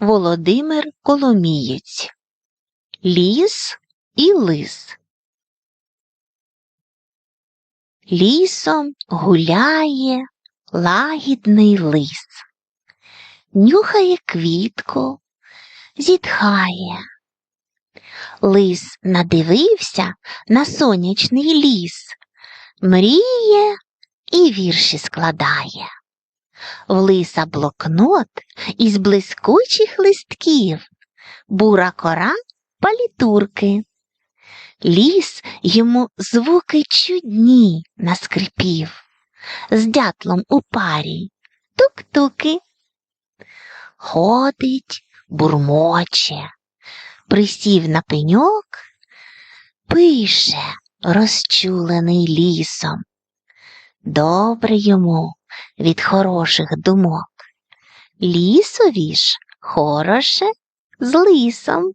Володимир Коломієць Ліс і лис. Лісом гуляє лагідний лис, нюхає квітку, зітхає. Лис надивився на сонячний ліс, мріє і вірші складає. В лиса блокнот із блискучих листків, бура кора палітурки. Ліс йому звуки чудні наскрипів, з дятлом у парі тук-туки. Ходить, бурмоче, присів на пеньок, пише, розчулений лісом. Добре йому від хороших думок. Лісові ж хороше з лисом.